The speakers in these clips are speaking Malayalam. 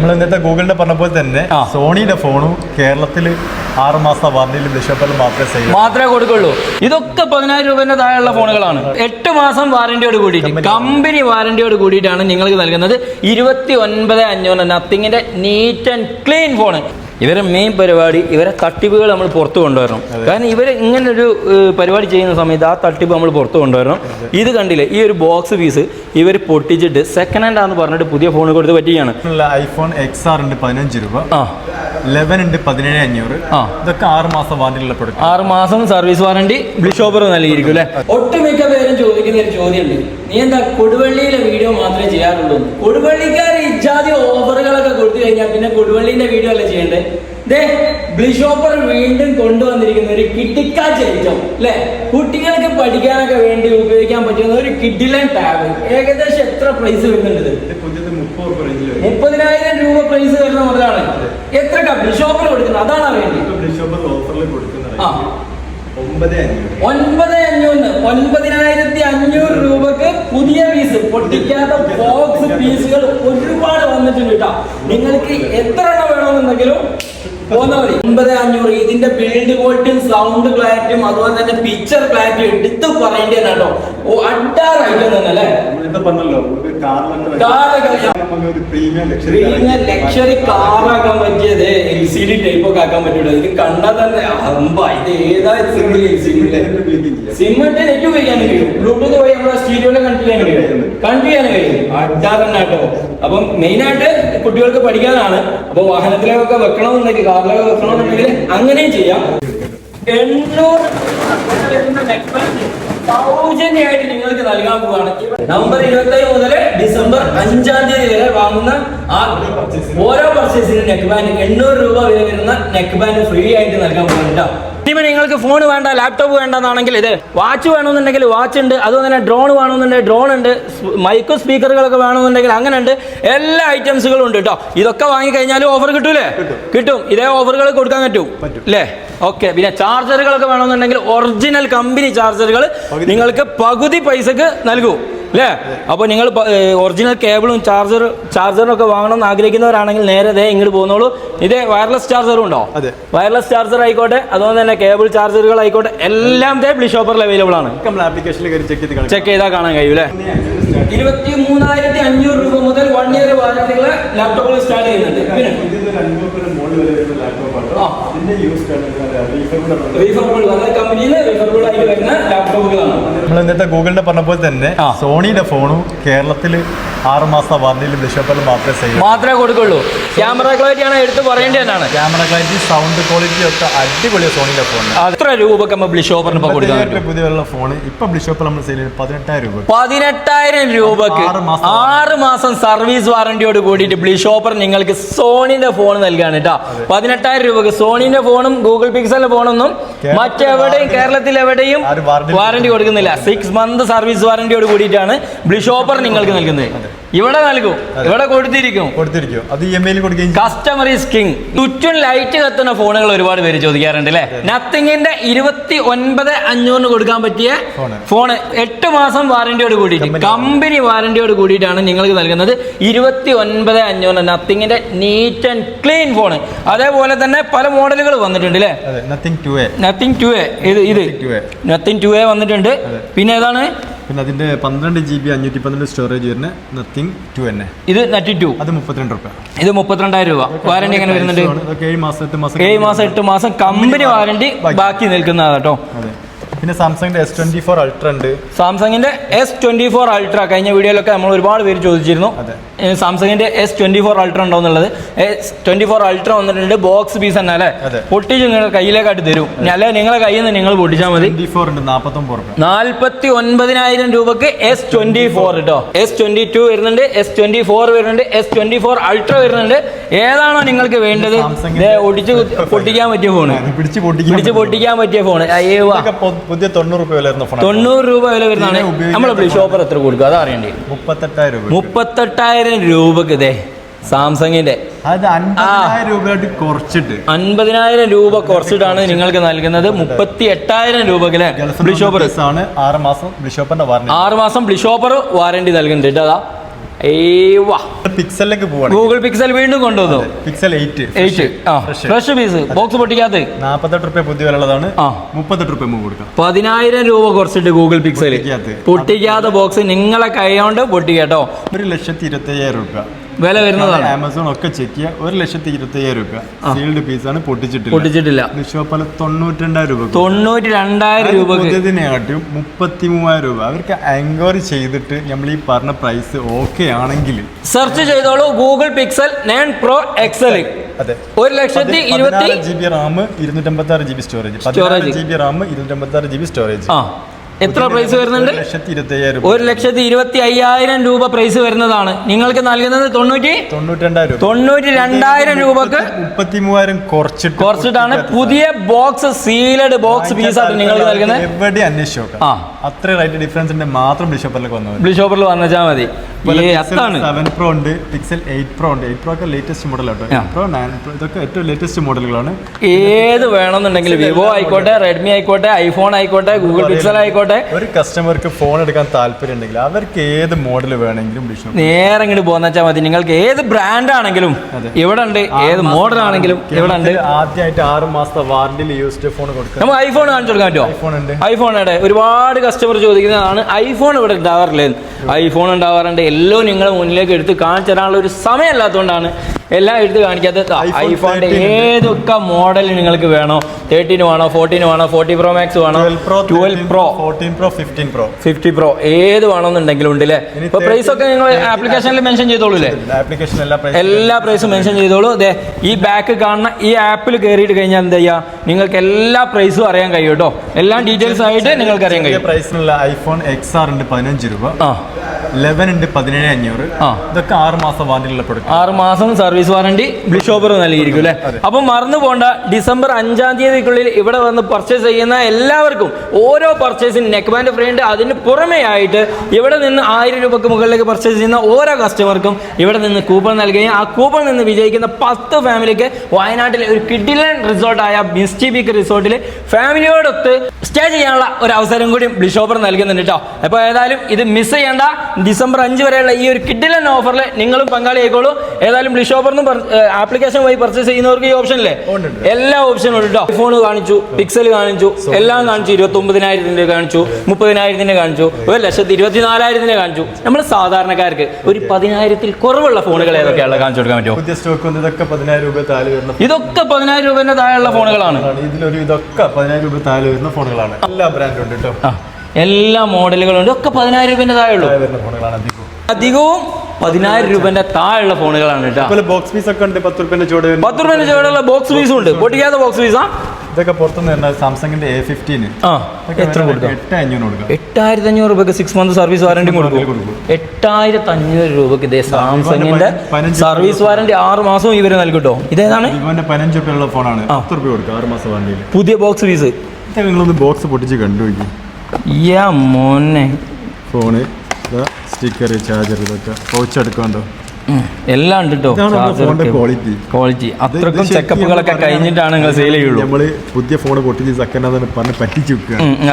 നമ്മൾ ഇന്നത്തെ ഗൂഗിളിന്റെ പറഞ്ഞ പോലെ തന്നെ. സോണിയുടെ ഫോണും കേരളത്തിൽ ആറ് മാസം വാറണ്ടിയിൽ ബിഷപ്പിൽ മാത്രമേ സെയിൽ മാത്രമേ കൊടുക്കുള്ളൂ. ഇതൊക്കെ പതിനായിരം രൂപന്റെ താഴെയുള്ള ഫോണുകളാണ്. എട്ട് മാസം വാറന്റിയോട് കൂടിയിട്ട്. കമ്പനി വാറന്റിയോട് കൂടിയിട്ടാണ് നിങ്ങൾക്ക് നൽകുന്നത്. ഇരുപത്തി ഒൻപത് അഞ്ഞൂറ് നത്തിങ്ങിന്റെ നീറ്റ് ആൻഡ് ക്ലീൻ ഫോൺ ഇവരെ മെയിൻ പരിപാടി ഇവരെ തട്ടിപ്പുകൾ നമ്മൾ പുറത്തു കൊണ്ടുവരണം. കാരണം ഇവരെ ഇങ്ങനെ ഒരു പരിപാടി ചെയ്യുന്ന സമയത്ത് ആ തട്ടിപ്പ് നമ്മൾ പുറത്തു കൊണ്ടുവരണം. ഇത് കണ്ടില്ലേ ഈ ഒരു ബോക്സ് പീസ് ഇവർ പൊട്ടിച്ചിട്ട് സെക്കൻഡ് ഹാൻഡ് ആണെന്ന് പറഞ്ഞിട്ട് പുതിയ ഫോൺ കൊടുത്ത് പറ്റിയാണ് ഐഫോൺ എക്സ് ആർ ഉണ്ട് പതിനഞ്ച് രൂപ. ആ. ലെവൻ ഉണ്ട് പതിനേഴ് അഞ്ഞൂറ്. ആ. ഇതൊക്കെ ആറ് മാസം വാറണ്ടിയിലുള്ള പ്രൊഡക്റ്റ് ആറ് മാസം സർവീസ് വാറണ്ടി ബിഷോപ്പർ നൽകിയിരിക്കും അല്ലേ? ഒട്ടുമിക്ക പേരും ചോദിക്കുന്ന ഒരു ചോദ്യമുണ്ട്. നീ എന്താ കൊടുവള്ളിയിലെ വീഡിയോ മാത്രമേ ചെയ്യാറുള്ളൂ? കൊടുവള്ളിക്കാർ ഇജാതി ഓഫറുകളൊക്കെ കൊടുത്തു കഴിഞ്ഞാൽ പിന്നെ കൊടുവള്ളിന്റെ വീഡിയോ അല്ലേ ചെയ്യണ്ടേ? ദേ ബ്ലിഷോപ്പർ വീണ്ടും കൊണ്ടുവന്നിരിക്കുന്ന ഒരു കിട്ടിക്കാച്ച് ഐറ്റം അല്ലെ? കുട്ടികൾക്ക് പഠിക്കാനൊക്കെ വേണ്ടി ഉപയോഗിക്കാൻ പറ്റുന്ന ഒരു കിഡിലൻ ടാബ്. ഏകദേശം എത്ര പ്രൈസ് വരുന്നുണ്ട് മുപ്പതിനായിരം രൂപ പ്രൈസ് വരുന്ന മുതലാണ്. എത്ര ബ്ലിഷോപ്പർ കൊടുക്കുന്നത്? അതാണ് ആ. ഒമ്പത് ഒൻപത് ഒൻപതിനായിരത്തി അഞ്ഞൂറ് രൂപക്ക് പുതിയ പീസ് പൊട്ടിക്കാത്ത ബോക്സ് പീസുകൾ ഒരുപാട് വന്നിട്ടുണ്ട് കേട്ടോ. നിങ്ങൾക്ക് എത്ര എണ്ണം വേണമെന്നുണ്ടെങ്കിലും പോന്ന മതി. ഒൻപത് അഞ്ഞൂറ്. ഇതിന്റെ ബിൽഡ് ക്വാളിറ്റിയും സൗണ്ട് ക്ലാരിറ്റിയും അതുപോലെ തന്നെ പിക്ചർ ക്ലാരിറ്റിയും എടുത്ത് പറയേണ്ടതാണ് കേട്ടോ. ഓ അഡാർ തന്നെ അല്ലേ? പറഞ്ഞല്ലോ ലക്ഷറി കാറാക്കാൻ പറ്റിയത് എൽ സി ഡി ടൈപ്പ് ഒക്കെ ആക്കാൻ പറ്റൂല. ഇത് കണ്ടാൽ തന്നെ അമ്പ ഇത് ഏതാ സിമ്പിൾ സിമ്മിട്ട് നെറ്റ് ഉപയോഗിക്കാൻ കഴിയും ബ്ലൂടൂത്ത് വഴി നമ്മുടെ സ്റ്റീരിയോയിലെ കണക്ട് ചെയ്യാൻ കഴിയും. കണക്ട് ചെയ്യാൻ കഴിയും. അപ്പം മെയിൻ ആയിട്ട് കുട്ടികൾക്ക് പഠിക്കാനാണ്. അപ്പൊ വാഹനത്തിലേക്കൊക്കെ വെക്കണമെന്നുണ്ടെങ്കിൽ വെക്കണമെന്നുണ്ടെങ്കിൽ അങ്ങനെയും ചെയ്യാം. എണ്ണൂറ് സൗജന്യമായിട്ട് നിങ്ങൾക്ക് നൽകാൻ പോവാണ്. നവംബർ ഇരുപത്തി മുതൽ ഡിസംബർ അഞ്ചാം തീയതി വരെ വാങ്ങുന്ന ആ ഓരോ പർച്ചേസിനും നെക്ക് ബാൻഡ് എണ്ണൂറ് രൂപ വില വരുന്ന നെക്ക് ബാൻഡ് ഫ്രീ ആയിട്ട് നൽകാൻ പോകുന്നുണ്ട് ഇനിയിപ്പോ നിങ്ങൾക്ക് ഫോൺ വേണ്ട ലാപ്ടോപ്പ് വേണ്ടെന്നാണെങ്കിൽ ഇത് വാച്ച് വേണമെന്നുണ്ടെങ്കിൽ വാച്ച് ഉണ്ട് അതുപോലെ തന്നെ ഡ്രോൺ വേണമെന്നുണ്ടെങ്കിൽ ഡ്രോൺ ഉണ്ട് മൈക്ക് സ്പീക്കറുകളൊക്കെ വേണമെന്നുണ്ടെങ്കിൽ അങ്ങനെ ഉണ്ട്. എല്ലാ ഐറ്റംസുകളും ഉണ്ട് കേട്ടോ ഇതൊക്കെ വാങ്ങിക്കഴിഞ്ഞാലും ഓഫർ കിട്ടൂലേ? കിട്ടും. ഇതേ ഓഫറുകൾ കൊടുക്കാൻ പറ്റും. അല്ലേ ഓക്കെ. പിന്നെ ചാർജറുകളൊക്കെ വേണമെന്നുണ്ടെങ്കിൽ ഒറിജിനൽ കമ്പനി ചാർജറുകൾ നിങ്ങൾക്ക് പകുതി പൈസക്ക് നൽകും. അല്ലേ അപ്പോൾ നിങ്ങൾ ഒറിജിനൽ കേബിളും ചാർജർ ചാർജറും ഒക്കെ വാങ്ങണം എന്ന് ആഗ്രഹിക്കുന്നവരാണെങ്കിൽ നേരെ ദേ ഇങ്ങോട്ട് പോകുന്നുള്ളൂ ഇതേ വയർലെസ് ചാർജറും ഉണ്ടോ? അതെ. വയർലെസ് ചാർജർ ആയിക്കോട്ടെ അതുപോലെ തന്നെ കേബിൾ ചാർജറുകൾ ആയിക്കോട്ടെ എല്ലാം ദേ ബ്ലി ഷോപ്പറിൽ അവൈലബിൾ ആണ്. നമ്മൾ ആപ്ലിക്കേഷനിൽ കയറി ചെക്ക് ചെയ്ത് കളി ചെക്ക് ചെയ്താൽ കാണാൻ കഴിയും അല്ലേ ഇരുപത്തി മൂന്നായിരത്തി അഞ്ഞൂറ് രൂപ മുതൽ വൺ ഇയർ വാറണ്ടിയുള്ള ലാപ്ടോപ്പുകൾ സ്റ്റാർട്ട് ചെയ്യുന്നുണ്ട്. പിന്നെ? നമ്മൾ ഇന്നത്തെ ഗൂഗിളിന്റെ പറഞ്ഞ പോലെ തന്നെ. സോണിയുടെ ഫോണും കേരളത്തിൽ ആറ് മാസം വാറണ്ടിയിൽ ബിഷപ്പിൽ മാത്രമേ ചെയ്യും. മാത്രമേ കൊടുക്കുള്ളൂ. ക്യാമറ ക്ലാരിറ്റി ആണ് എടുത്ത് പറയേണ്ടതാണ് തന്നെയാണ് ക്യാമറ ക്ലാരിറ്റി സൗണ്ട് ക്വാളിറ്റി ഒക്കെ അടിപൊളിയാണ് സോണിയുടെ ഫോൺ എത്ര രൂപക്ക് നമ്മൾ ബ്ലിഷോപ്പറിന് പുതിയുള്ള ഫോൺ ഇപ്പൊ ബിഷപ്പിൽ നമ്മൾ സെയിൽ ചെയ്യുന്നത് പതിനെട്ടായിരം രൂപ പതിനെട്ടായിരം രൂപക്ക് ആറ് മാസം. സർവീസ് വാറന്റിയോട് കൂടിയിട്ട് ബ്ലിഷോപ്പർ നിങ്ങൾക്ക് സോണിന്റെ ഫോൺ നൽകാണ് കേട്ടോ പതിനെട്ടായിരം രൂപക്ക് സോണിന്റെ ഫോണും ഗൂഗിൾ പിക്സലിന്റെ ഫോണൊന്നും മറ്റെവിടെയും കേരളത്തിൽ എവിടെയും വാറന്റി കൊടുക്കുന്നില്ല. സിക്സ് മന്ത് സർവീസ് വാറന്റിയോട് കൂടിയിട്ടാണ് ബ്ലിഷോപ്പർ നിങ്ങൾക്ക് നൽകുന്നത്. ഇവിടെ നൽകും. ഇവിടെ കൊടുത്തിരിക്കും. കൊടുത്തിരിക്കും. അത് ഇ എം ഐയിൽ കൊടുക്കുകയും കസ്റ്റമർ ഈസ് കിങ് ചുറ്റും ലൈറ്റ് കത്തുന്ന ഫോണുകൾ ഒരുപാട് പേര് ചോദിക്കാറുണ്ട് അല്ലേ നത്തിങ്ങിന്റെ ഇരുപത്തി ഒൻപത് അഞ്ഞൂറിന് കൊടുക്കാൻ പറ്റിയ ഫോണ്. എട്ട് മാസം വാറന്റിയോട് കൂടിയിട്ട്. കമ്പനി വാറന്റിയോട് കൂടിയിട്ടാണ് നിങ്ങൾക്ക് നൽകുന്നത് ഇരുപത്തി ഒൻപത് അഞ്ഞൂറ് നത്തിങ്ങിന്റെ നീറ്റ് ആൻഡ് ക്ലീൻ ഫോൺ അതേപോലെ തന്നെ പല മോഡലുകൾ വന്നിട്ടുണ്ട് അല്ലേ nothing two A nothing two A ഇത് ഇത്. 2A. നത്തിങ് ടു എ വന്നിട്ടുണ്ട്. പിന്നെ ഏതാണ്? പിന്നെ അതിന്റെ പന്ത്രണ്ട് ജി ബി അഞ്ഞൂറ്റി പന്ത്രണ്ട് സ്റ്റോറേജ് വരുന്ന നത്തിങ് ടു തന്നെ ഇത് നറ്റി ടു അത് മുപ്പത്തിരണ്ട് രൂപ ഇത് മുപ്പത്തിരണ്ടായിരം രൂപ. വാറന്റി എങ്ങനെ വരുന്നുണ്ട്? ഏഴ് മാസം എട്ട് മാസം ഏഴ് മാസം എട്ട് മാസം കമ്പനി വാറന്റി ബാക്കി നിൽക്കുന്നതാണ് കേട്ടോ. അതെ. പിന്നെ സാംസങ്ങിന്റെ എസ് ട്വന്റി ഫോർ അൾട്ര ഉണ്ട്. സാംസങ്ങിന്റെ എസ് ട്വന്റി ഫോർ അൾട്ര കഴിഞ്ഞ വീഡിയോയിലൊക്കെ നമ്മൾ ഒരുപാട് പേര് ചോദിച്ചിരുന്നു. സാംസങ്ങിന്റെ എസ് ട്വന്റി ഫോർ അൾട്ര ഉണ്ടോ എന്നുള്ളത്. എസ് ട്വന്റി ഫോർ അൾട്ര വന്നിട്ടുണ്ട് ബോക്സ് പീസ് തന്നെ അല്ലേ. പൊട്ടിച്ച് നിങ്ങൾ കയ്യിലേക്കായിട്ട് തരും. അല്ലെ നിങ്ങളെ കയ്യിൽ നിന്ന് നിങ്ങൾ പൊട്ടിച്ചാൽ മതി. നാൽപ്പത്തി ഒൻപതിനായിരം രൂപക്ക് എസ് ട്വന്റി ഫോർ കേട്ടോ എസ് ട്വന്റി ടു വരുന്നുണ്ട് എസ് ട്വന്റി ഫോർ വരുന്നുണ്ട് എസ് ട്വന്റി ഫോർ അൾട്ര വരുന്നുണ്ട്. ഏതാണോ നിങ്ങൾക്ക് വേണ്ടത്? ഒടിച്ച് പൊട്ടിക്കാൻ പറ്റിയ ഫോണ് പിടിച്ച് പൊട്ടിക്കാൻ പറ്റിയ ഫോണ് അയ്യോ പുതിയ തൊണ്ണൂറ് രൂപ വില വരുന്ന ഫോൺ തൊണ്ണൂറ് രൂപ വില വരുന്നതാണ്. നമ്മൾ ഷോപ്പർ എത്ര കൊടുക്കും? അത് അറിയണ്ടേ. മുപ്പത്തെട്ടായിരം രൂപ മുപ്പത്തെട്ടായിരം രൂപക്ക് ഇതേ സാംസങ്ങിന്റെ. രൂപയായിട്ട് കുറച്ചിട്ട്. അൻപതിനായിരം രൂപ കുറച്ചിട്ടാണ് നിങ്ങൾക്ക് നൽകുന്നത്. മുപ്പത്തി എട്ടായിരം രൂപക്ക് അല്ലേ ബ്ലിഷോപ്പർ ആണ് ആറ് മാസം ബ്ലിഷോപ്പറിന്റെ വാറണ്ടി ആറ് മാസം ബ്ലിഷോപ്പർ വാറണ്ടി നൽകുന്നുണ്ട്. കേട്ടോ പിക്സലിലേക്ക് ഗൂഗിൾ പിക്സൽ വീണ്ടും കൊണ്ടുവന്നു. പിക്സൽ ഫ്രഷ് പീസ് ബോക്സ് പൊട്ടിക്കാത്ത നാപ്പത്തെട്ട് റുപ്യ പുതിയ വിലയുള്ളതാണ്. മുപ്പത്തെട്ട് റുപ്യ കൊടുക്കാം. പതിനായിരം രൂപ കുറച്ചിട്ട് ഗൂഗിൾ പിക്സൽ. പൊട്ടിക്കാത്ത. പൊട്ടിക്കാത്ത ബോക്സ് നിങ്ങളെ കൈ കൊണ്ട് പൊട്ടിക്കട്ടോ ഒരു ലക്ഷത്തി ഇരുപത്തി അയ്യായിരം റുപ്യ. വില വരുന്നതാണ്. ആമസോൺ ഒക്കെ ചെക്ക് ചെയ്യുക ഒരു ലക്ഷത്തി ഇരുപത്തി അയ്യായിരം രൂപ സീൽഡ് പീസാണ് പൊട്ടിച്ചിട്ടില്ല. പൊട്ടിച്ചിട്ടില്ല. ബിഷോപ്പല തൊണ്ണൂറ്റി രണ്ടായിരം രൂപ തൊണ്ണൂറ്റി രണ്ടായിരം രൂപ പുതിയതിനെക്കാട്ടും മുപ്പത്തി മൂവായിരം രൂപ. അവർക്ക് എൻക്വയറി ചെയ്തിട്ട് നമ്മൾ ഈ പറഞ്ഞ പ്രൈസ് ഓക്കെ ആണെങ്കിൽ സെർച്ച് ചെയ്തോളൂ. Google pixel nine pro XL അതെ. ഒരു ലക്ഷത്തി ഇരുപത്തി ജി ബി റാം ഇരുന്നൂറ്റമ്പത്തി ആറ് ജി ബി സ്റ്റോറേജ്. പതിനാറ് ജി ബി റാം ഇരുന്നൂറ്റമ്പത്തി ആറ് ജി ബി സ്റ്റോറേജ് ആ. എത്ര പ്രൈസ് വരുന്നുണ്ട്? ഒരു ലക്ഷത്തി ഇരുപത്തി അയ്യായിരം രൂപ പ്രൈസ് വരുന്നതാണ്. നിങ്ങൾക്ക് നൽകുന്നത് തൊണ്ണൂറ്റി? തൊണ്ണൂറ്റി രണ്ടായിരം രൂപ. തൊണ്ണൂറ്റി രണ്ടായിരം രൂപക്ക് മുപ്പത്തി മൂവായിരം കുറച്ചിട്ട് കുറച്ചിട്ടാണ് പുതിയ ബോക്സ് സീലഡ് ബോക്സ് പീസായിട്ട് നിങ്ങൾക്ക് നൽകുന്നത്. ആ. അത്ര റൈറ്റ് ഡിഫറൻസ് ഉണ്ട്. മാത്രം ബിഷോപ്പറിലേക്ക് വന്നത് ബ്ലൂ ഷോപ്പറിൽ വന്നുവെച്ചാൽ മതി. സെവൻ പ്രോ ഉണ്ട്. പിക്സൽ എയ്റ്റ് പ്രോ ഉണ്ട്. എയ്റ്റ് പ്രോ ഒക്കെ latest model auto pro nine pro ഇതൊക്കെ ഏറ്റവും ലേറ്റസ്റ്റ് മോഡലുകളാണ് ഏത് വേണമെന്നുണ്ടെങ്കിൽ വിവോ ആയിക്കോട്ടെ റെഡ്മി ആയിക്കോട്ടെ ഐഫോൺ ആയിക്കോട്ടെ ഗൂഗിൾ പിക്സൽ ആയിക്കോട്ടെ. ഒരു കസ്റ്റമർക്ക് ഫോൺ എടുക്കാൻ താല്പര്യം ഉണ്ടെങ്കിൽ അവർക്ക് ഏത് മോഡൽ വേണമെങ്കിലും ബിഷോപ്പ് നേരെ ഇങ്ങോട്ട് പോന്നെച്ചാൽ മതി. നിങ്ങൾക്ക് ഏത് ബ്രാൻഡ് ആണെങ്കിലും ഇവിടെ ഉണ്ട് ഏത് മോഡൽ ആണെങ്കിലും ഇവിടെ ഉണ്ട് ആദ്യമായിട്ട് ആറ് മാസത്തെ വാറണ്ടിയിൽ യൂസ്ഡ് ഫോൺ കൊടുക്കും നമുക്ക് ഐഫോൺ കാണിച്ചു കൊടുക്കാൻ പറ്റുമോ? ഐഫോൺ ഉണ്ട്. ഐഫോൺ ഇവിടെ ഒരുപാട് കസ്റ്റമർ ചോദിക്കുന്നതാണ് ഐഫോൺ ഇവിടെ ഉണ്ടാവാറില്ലേ? ഐഫോൺ ഉണ്ടാവാറുണ്ട്. എല്ലാം നിങ്ങളുടെ മുന്നിലേക്ക് എടുത്ത് കാണിച്ചു തരാനുള്ള ഒരു സമയമല്ലാത്തതുകൊണ്ടാണ് എല്ലാം എടുത്ത് കാണിക്കാത്ത ഐഫോണിന്റെ ഏതൊക്കെ മോഡൽ നിങ്ങൾക്ക് വേണോ? തേർട്ടീന് വേണോ? ഫോർട്ടീന് വേണോ? ഫോർട്ടി പ്രോ മാക്സ് വേണോ? Twelve pro fourteen pro fifteen pro fifty pro ഏത് വേണമെന്നുണ്ടെങ്കിലും ഉണ്ട് അല്ലേ ഇപ്പൊ പ്രൈസ് ഒക്കെ നിങ്ങൾ ആപ്ലിക്കേഷനിൽ മെൻഷൻ ചെയ്തോളൂ അല്ലേ ആപ്ലിക്കേഷൻ എല്ലാ പ്രൈസ് എല്ലാ പ്രൈസും മെൻഷൻ ചെയ്തോളൂ. അതെ ഈ ബാക്ക് കാണുന്ന ഈ ആപ്പിൽ കയറിയിട്ട് കഴിഞ്ഞാൽ എന്താ ചെയ്യുക നിങ്ങൾക്ക് എല്ലാ പ്രൈസും അറിയാൻ കഴിയും കേട്ടോ. എല്ലാ ഡീറ്റെയിൽസ് ആയിട്ട് നിങ്ങൾക്ക് അറിയാൻ കഴിയും. പ്രൈസിനുള്ള ഐഫോൺ എക്സ് ആർ ഉണ്ട് പതിനഞ്ച് രൂപ. ആ. ലെവൻ ഉണ്ട് പതിനേഴ് അഞ്ഞൂറ്. ഇതൊക്കെ ആറ് മാസം വാറണ്ടിയുള്ള പ്രൊഡക്റ്റ് ആറ് മാസം സർവീസ് വാറണ്ടി ബ്ലിഷോപ്പർ നൽകിയിരിക്കും അല്ലേ? അപ്പം മറന്നു പോണ്ട ഡിസംബർ അഞ്ചാം തീയതിക്കുള്ളിൽ ഇവിടെ വന്ന് പർച്ചേസ് ചെയ്യുന്ന എല്ലാവർക്കും ഓരോ പർച്ചേസിന് നെക്ക് ബാൻഡ് ഫ്രീ ഉണ്ട്. അതിന് പുറമേ ആയിട്ട് ഇവിടെ നിന്ന് ആയിരം രൂപക്ക് മുകളിലേക്ക് പർച്ചേസ് ചെയ്യുന്ന ഓരോ കസ്റ്റമർക്കും ഇവിടെ നിന്ന് കൂപ്പൺ നൽകുകയും ആ കൂപ്പൺ നിന്ന് വിജയിക്കുന്ന പത്ത് ഫാമിലിക്ക് വയനാട്ടിലെ ഒരു കിഡിലൻ റിസോർട്ടായ മിസ്റ്റി ബീക്ക് റിസോർട്ടിൽ ഫാമിലിയോടൊത്ത് സ്റ്റേ ചെയ്യാനുള്ള ഒരു അവസരം കൂടി ബ്ലിഷോപ്പർ നൽകുന്നുണ്ട് കേട്ടോ അപ്പോൾ ഏതായാലും ഇത് മിസ് ചെയ്യേണ്ട. ഡിസംബർ അഞ്ച് വരെയുള്ള ഈ ഒരു കിഡിലൻ ഓഫറിൽ നിങ്ങളും പങ്കാളിയായിക്കോളൂ. ഏതായാലും ബ്ലിഷോപ്പറിന് ആപ്ലിക്കേഷൻ വഴി പർച്ചേസ് ചെയ്യുന്നവർക്ക് ഈ ഓപ്ഷൻ ഇല്ലേ. എല്ലാ ഓപ്ഷനും ഉണ്ട് കേട്ടോ ഫോൺ കാണിച്ചു പിക്സൽ കാണിച്ചു എല്ലാം കാണിച്ചു ഇരുപത്തി ഒമ്പതിനായിരത്തിന്റെ കാണിച്ചു മുപ്പതിനായിരത്തിന്റെ കാണിച്ചു ഒരു ലക്ഷത്തി ഇരുപത്തിനാലായിരത്തിന്റെ കാണിച്ചു. നമ്മൾ സാധാരണക്കാർക്ക് ഒരു പതിനായിരത്തിൽ കുറവുള്ള ഫോണുകൾ ഏതൊക്കെയാണ് കാണിച്ചു കൊടുക്കാൻ പറ്റും ഇതൊക്കെ പതിനായിരം രൂപ താഴെ വരുന്ന ഇതൊക്കെ പതിനായിരം താഴെയുള്ള ഫോണുകളാണ്. ഇതിലൊരു ഇതൊക്കെ പതിനായിരം രൂപ താഴെ വരുന്ന ഫോണുകളാണ്. എല്ലാ ബ്രാൻഡും ഉണ്ട് കേട്ടോ എല്ലാ മോഡലുകളും ഉണ്ട് ഒക്കെ പതിനായിരം രൂപന്റെ താഴെയുള്ളൂ. അധികവും. പതിനായിരം രൂപന്റെ താഴെയുള്ള ഫോണുകളാണ് കേട്ടോ. ബോക്സ് പീസ് ഒക്കെ ഉണ്ട് പത്ത് റുപ്യന്റെ ചൂട് പത്ത് ബോക്സ് പീസും ഉണ്ട്. പൊട്ടിക്കാത്ത ബോക്സ് പീസാ ഇതൊക്കെ പുറത്തുനിന്ന് വരുന്ന സാംസങ്ങിന്റെ എ ഫിഫ്റ്റീന് ആ എത്ര കൊടുക്കും? എട്ട് കൊടുക്കാം. എട്ടായിരത്തി അഞ്ഞൂറ് രൂപയ്ക്ക് സിക്സ് മന്ത് സർവീസ് വാറണ്ടി കൊടുക്കും. എട്ടായിരത്തി അഞ്ഞൂറ് രൂപയ്ക്ക് ഇതേ സാംസങ്ങിന്റെ സർവീസ് വാറണ്ടി ആറ് മാസവും ഇവർ നൽകുട്ടോ? ഇതേതാണ്? പതിനഞ്ച് രൂപയുള്ള ഫോണാണ്. പത്ത് ആറ് മാസം പുതിയ ബോക്സ് പീസ് നിങ്ങളൊന്ന് ബോക്സ് പൊട്ടിച്ച് കണ്ടുപോയി യാ മോനെ. ഫോണ് സ്റ്റിക്കർ ചാർജർ ഇതൊക്കെ. പൗച്ച് എടുക്കാണ്ടോ? എല്ലാം ഉണ്ട് കേട്ടോ ക്വാളിറ്റി ക്വാളിറ്റി അത്രക്കും ചെക്കപ്പുകളൊക്കെ കഴിഞ്ഞിട്ടാണ് നിങ്ങൾ സെയിൽ ചെയ്യുള്ളൂ. നമ്മൾ പുതിയ ഫോൺ പൊട്ടിച്ച് സെക്കൻഡ് പറഞ്ഞ് പറ്റിച്ചു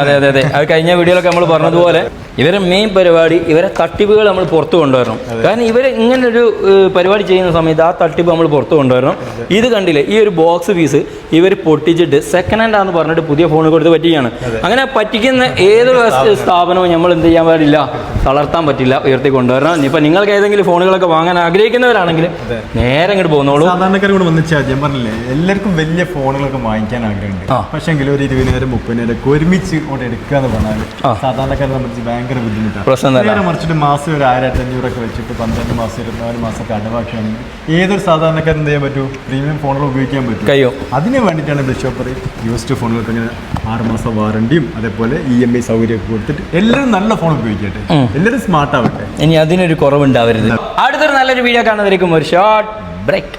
അതെ അതെ അതെ. അത് കഴിഞ്ഞ വീഡിയോയിലൊക്കെ നമ്മൾ പറഞ്ഞതുപോലെ ഇവരെ മെയിൻ പരിപാടി ഇവരെ തട്ടിപ്പുകൾ നമ്മൾ പുറത്തു കൊണ്ടുവരണം. കാരണം ഇവർ ഇങ്ങനെ ഒരു പരിപാടി ചെയ്യുന്ന സമയത്ത് ആ തട്ടിപ്പ് നമ്മൾ പുറത്തു കൊണ്ടുവരണം. ഇത് കണ്ടില്ലേ ഈ ഒരു ബോക്സ് പീസ് ഇവർ പൊട്ടിച്ചിട്ട് സെക്കൻഡ് ഹാൻഡ് ആണെന്ന് പറഞ്ഞിട്ട് പുതിയ ഫോൺ കൊടുത്ത് പറ്റിയാണ് അങ്ങനെ പറ്റിക്കുന്ന ഏതൊരു സ്ഥാപനവും നമ്മൾ എന്ത് ചെയ്യാൻ പാടില്ല തളർത്താൻ പറ്റില്ല ഉയർത്തി കൊണ്ടുവരണം. ഇനിയിപ്പോൾ നിങ്ങൾക്ക് ഏതെങ്കിലും ഫോണുകളൊക്കെ വാങ്ങാൻ ആഗ്രഹിക്കുന്നവരാണെങ്കിൽ നേരെ ഇങ്ങോട്ട് പോകുന്നോളൂ സാധാരണക്കാർ കൂടെ വന്ന് ഞാൻ പറഞ്ഞില്ലേ എല്ലാവർക്കും വലിയ ഫോണുകളൊക്കെ വാങ്ങിക്കാൻ ആഗ്രഹമുണ്ട്. പക്ഷേ ഒരു ഇരുപതിനായിരം മുപ്പതിനായിരം ഒരുമിച്ച് കൊണ്ട് എടുക്കുക എന്ന് പറഞ്ഞാൽ സാധാരണക്കാരെ സംബന്ധിച്ച് ഭയങ്കര ബുദ്ധിമുട്ടാണ്. പ്രശ്നം. നേരെ മറിച്ചിട്ട് മാസം ഒരു ആയിരത്തി അഞ്ഞൂറൊക്കെ വെച്ചിട്ട് പന്ത്രണ്ട് മാസം ഇരുപത്തിനാല് മാസമൊക്കെ അടവാക്കുകയാണെങ്കിൽ ഏതൊരു സാധാരണക്കാരൻ എന്ത് ചെയ്യാൻ പറ്റൂ? പ്രീമിയം ഫോണുകൾ ഉപയോഗിക്കാൻ പറ്റും. കഴിയും. അതിന് വേണ്ടിയിട്ടാണ് ബ്ലിഷോപ്പർ യൂസ്ഡ് ഫോണുകൾക്ക് ഇങ്ങനെ ആറ് മാസം വാറണ്ടിയും അതേപോലെ ഇ എം ഐ സൗകര്യമൊക്കെ കൊടുത്തിട്ട് എല്ലാവരും നല്ല ഫോൺ ഉപയോഗിക്കട്ടെ. എല്ലാവരും സ്മാർട്ട് ആവട്ടെ. ഇനി അതിനൊരു കുറവുണ്ടാവരുത്. അടുത്തൊരു നല്ലൊരു വീഡിയോ കാണുന്നതായിരിക്കും ഒരു ഷോർട്ട് ബ്രേക്ക്